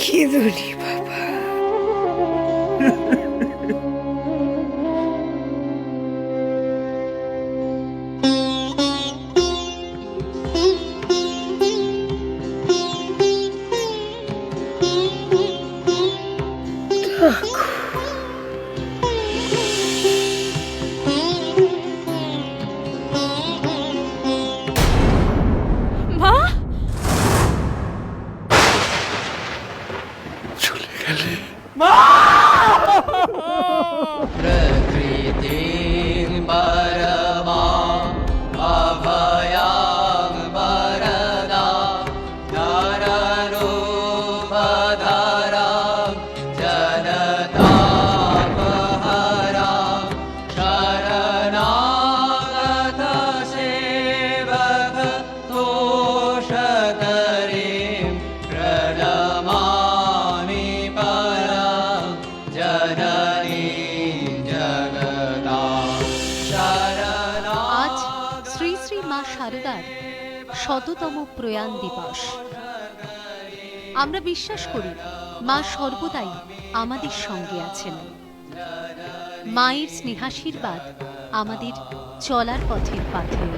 কেঁদুনি বাবা। মা Ele. Mãe! আজ শ্রী শ্রী মা শারদার শততম প্রয়াণ দিবস। আমরা বিশ্বাস করি মা সর্বদাই আমাদের সঙ্গে আছেন। মায়ের স্নেহাশীর্বাদ আমাদের চলার পথের পাথেয়